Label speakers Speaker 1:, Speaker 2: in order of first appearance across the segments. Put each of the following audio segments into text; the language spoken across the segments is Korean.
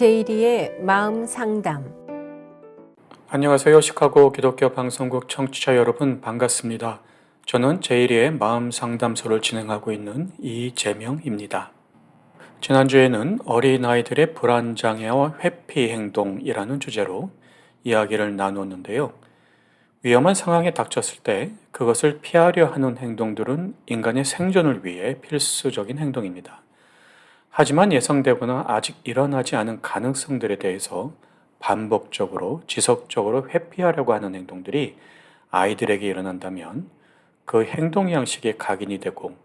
Speaker 1: 제이리의 마음 상담
Speaker 2: 안녕하세요. 시카고 기독교 방송국 청취자 여러분 반갑습니다. 저는 제이리의 마음 상담소를 진행하고 있는 이재명입니다. 지난주에는 어린아이들의 불안장애와 회피 행동이라는 주제로 이야기를 나눴는데요. 위험한 상황에 닥쳤을 때 그것을 피하려 하는 행동들은 인간의 생존을 위해 필수적인 행동입니다. 하지만 예상되거나 아직 일어나지 않은 가능성들에 대해서 반복적으로 지속적으로 회피하려고 하는 행동들이 아이들에게 일어난다면 그 행동 양식이 각인이 되고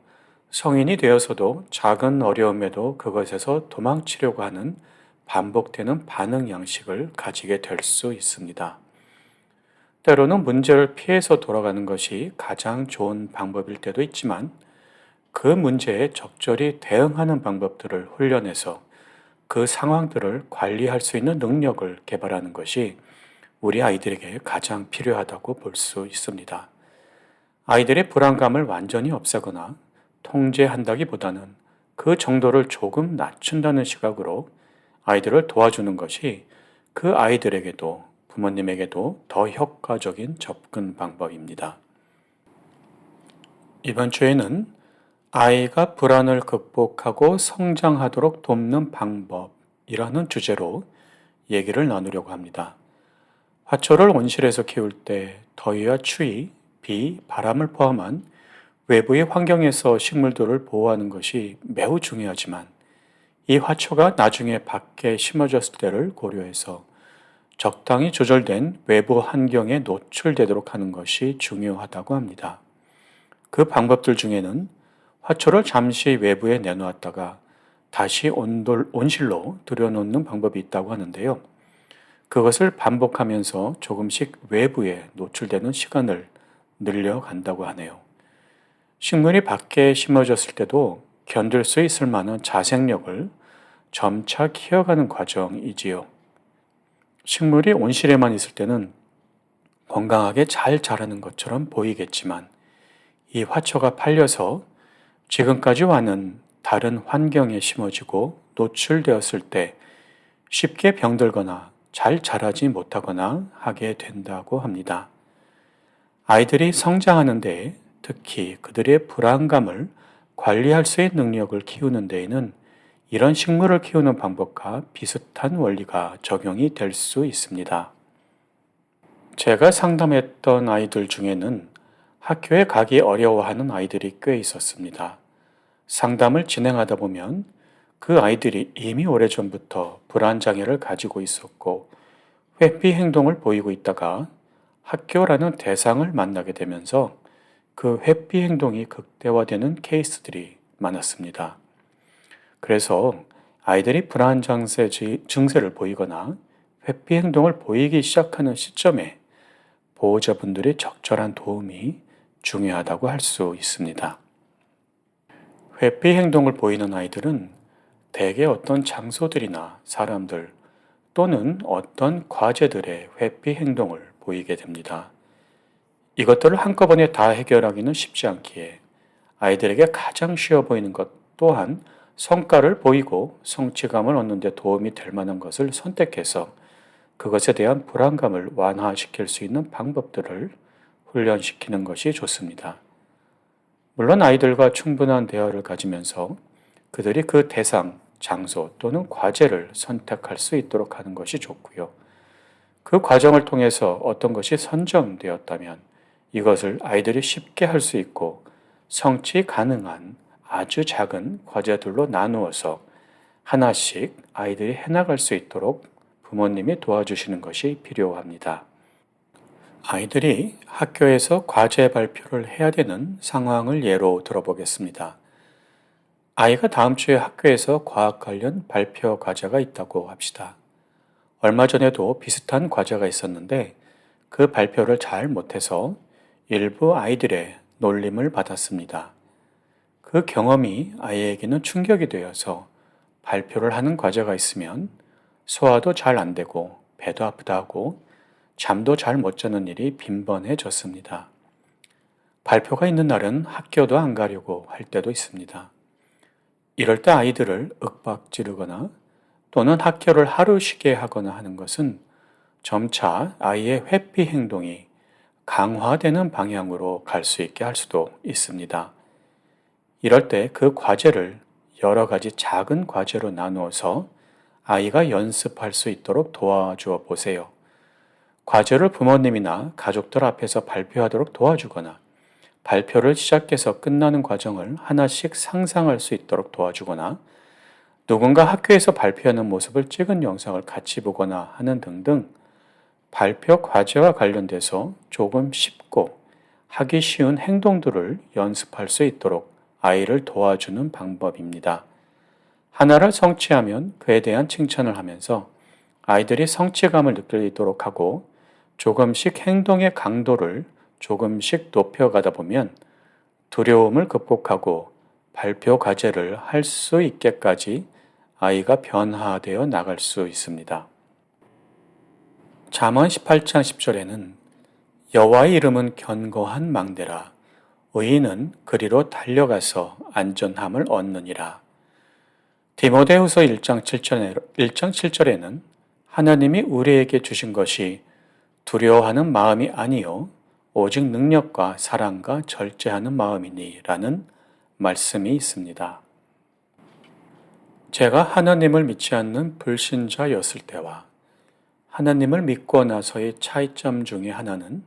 Speaker 2: 성인이 되어서도 작은 어려움에도 그것에서 도망치려고 하는 반복되는 반응 양식을 가지게 될 수 있습니다. 때로는 문제를 피해서 돌아가는 것이 가장 좋은 방법일 때도 있지만 그 문제에 적절히 대응하는 방법들을 훈련해서 그 상황들을 관리할 수 있는 능력을 개발하는 것이 우리 아이들에게 가장 필요하다고 볼 수 있습니다. 아이들의 불안감을 완전히 없애거나 통제한다기보다는 그 정도를 조금 낮춘다는 시각으로 아이들을 도와주는 것이 그 아이들에게도 부모님에게도 더 효과적인 접근 방법입니다. 이번 주에는 아이가 불안을 극복하고 성장하도록 돕는 방법이라는 주제로 얘기를 나누려고 합니다. 화초를 온실에서 키울 때 더위와 추위, 비, 바람을 포함한 외부의 환경에서 식물들을 보호하는 것이 매우 중요하지만 이 화초가 나중에 밖에 심어졌을 때를 고려해서 적당히 조절된 외부 환경에 노출되도록 하는 것이 중요하다고 합니다. 그 방법들 중에는 화초를 잠시 외부에 내놓았다가 다시 온돌, 온실로 들여놓는 방법이 있다고 하는데요. 그것을 반복하면서 조금씩 외부에 노출되는 시간을 늘려간다고 하네요. 식물이 밖에 심어졌을 때도 견딜 수 있을 만한 자생력을 점차 키워가는 과정이지요. 식물이 온실에만 있을 때는 건강하게 잘 자라는 것처럼 보이겠지만 이 화초가 팔려서 지금까지 와는 다른 환경에 심어지고 노출되었을 때 쉽게 병들거나 잘 자라지 못하거나 하게 된다고 합니다. 아이들이 성장하는데 특히 그들의 불안감을 관리할 수 있는 능력을 키우는 데에는 이런 식물을 키우는 방법과 비슷한 원리가 적용이 될 수 있습니다. 제가 상담했던 아이들 중에는 학교에 가기 어려워하는 아이들이 꽤 있었습니다. 상담을 진행하다 보면 그 아이들이 이미 오래전부터 불안장애를 가지고 있었고 회피 행동을 보이고 있다가 학교라는 대상을 만나게 되면서 그 회피 행동이 극대화되는 케이스들이 많았습니다. 그래서 아이들이 불안 장세 증세를 보이거나 회피 행동을 보이기 시작하는 시점에 보호자분들의 적절한 도움이 중요하다고 할 수 있습니다. 회피 행동을 보이는 아이들은 대개 어떤 장소들이나 사람들 또는 어떤 과제들의 회피 행동을 보이게 됩니다. 이것들을 한꺼번에 다 해결하기는 쉽지 않기에 아이들에게 가장 쉬워 보이는 것 또한 성과를 보이고 성취감을 얻는 데 도움이 될 만한 것을 선택해서 그것에 대한 불안감을 완화시킬 수 있는 방법들을 훈련시키는 것이 좋습니다. 물론 아이들과 충분한 대화를 가지면서 그들이 그 대상, 장소 또는 과제를 선택할 수 있도록 하는 것이 좋고요. 그 과정을 통해서 어떤 것이 선정되었다면 이것을 아이들이 쉽게 할 수 있고 성취 가능한 아주 작은 과제들로 나누어서 하나씩 아이들이 해나갈 수 있도록 부모님이 도와주시는 것이 필요합니다. 아이들이 학교에서 과제 발표를 해야 되는 상황을 예로 들어보겠습니다. 아이가 다음 주에 학교에서 과학 관련 발표 과제가 있다고 합시다. 얼마 전에도 비슷한 과제가 있었는데 그 발표를 잘 못해서 일부 아이들의 놀림을 받았습니다. 그 경험이 아이에게는 충격이 되어서 발표를 하는 과제가 있으면 소화도 잘 안 되고 배도 아프다 하고 잠도 잘 못 자는 일이 빈번해졌습니다. 발표가 있는 날은 학교도 안 가려고 할 때도 있습니다. 이럴 때 아이들을 윽박 지르거나 또는 학교를 하루 쉬게 하거나 하는 것은 점차 아이의 회피 행동이 강화되는 방향으로 갈 수 있게 할 수도 있습니다. 이럴 때 그 과제를 여러 가지 작은 과제로 나누어서 아이가 연습할 수 있도록 도와주어 보세요. 과제를 부모님이나 가족들 앞에서 발표하도록 도와주거나 발표를 시작해서 끝나는 과정을 하나씩 상상할 수 있도록 도와주거나 누군가 학교에서 발표하는 모습을 찍은 영상을 같이 보거나 하는 등등 발표 과제와 관련돼서 조금 쉽고 하기 쉬운 행동들을 연습할 수 있도록 아이를 도와주는 방법입니다. 하나를 성취하면 그에 대한 칭찬을 하면서 아이들이 성취감을 느끼도록 하고 조금씩 행동의 강도를 조금씩 높여가다 보면 두려움을 극복하고 발표 과제를 할 수 있게까지 아이가 변화되어 나갈 수 있습니다. 잠언 18장 10절에는 여호와의 이름은 견고한 망대라 의인은 그리로 달려가서 안전함을 얻느니라. 디모데후서 1장 7절에, 1장 7절에는 하나님이 우리에게 주신 것이 두려워하는 마음이 아니요 오직 능력과 사랑과 절제하는 마음이니라는 말씀이 있습니다. 제가 하나님을 믿지 않는 불신자였을 때와 하나님을 믿고 나서의 차이점 중에 하나는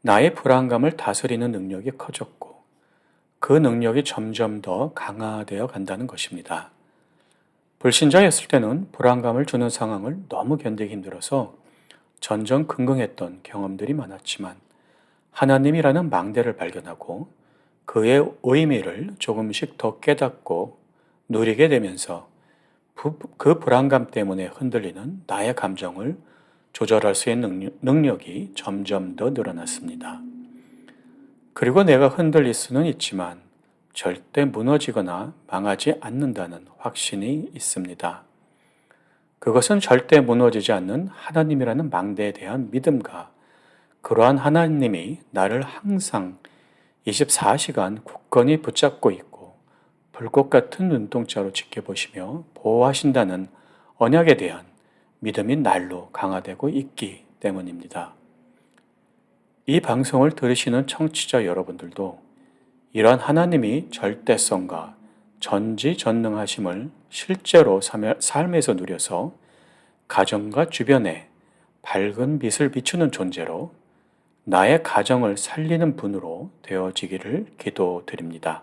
Speaker 2: 나의 불안감을 다스리는 능력이 커졌고 그 능력이 점점 더 강화되어 간다는 것입니다. 불신자였을 때는 불안감을 주는 상황을 너무 견디기 힘들어서 전전긍긍했던 경험들이 많았지만 하나님이라는 망대를 발견하고 그의 의미를 조금씩 더 깨닫고 누리게 되면서 그 불안감 때문에 흔들리는 나의 감정을 조절할 수 있는 능력이 점점 더 늘어났습니다. 그리고 내가 흔들릴 수는 있지만 절대 무너지거나 망하지 않는다는 확신이 있습니다. 그것은 절대 무너지지 않는 하나님이라는 망대에 대한 믿음과 그러한 하나님이 나를 항상 24시간 굳건히 붙잡고 있고 불꽃 같은 눈동자로 지켜보시며 보호하신다는 언약에 대한 믿음이 날로 강화되고 있기 때문입니다. 이 방송을 들으시는 청취자 여러분들도 이러한 하나님이 절대성과 전지전능하심을 실제로 삶에서 누려서 가정과 주변에 밝은 빛을 비추는 존재로 나의 가정을 살리는 분으로 되어지기를 기도드립니다.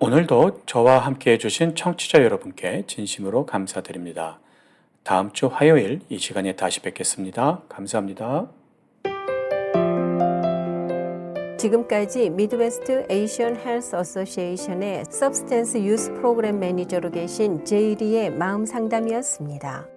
Speaker 2: 오늘도 저와 함께 해주신 청취자 여러분께 진심으로 감사드립니다. 다음 주 화요일 이 시간에 다시 뵙겠습니다. 감사합니다.
Speaker 1: 지금까지 미드웨스트 에이션 헬스 어소시에이션의 서브스텐스 유스 프로그램 매니저로 계신 제이리의 마음 상담이었습니다.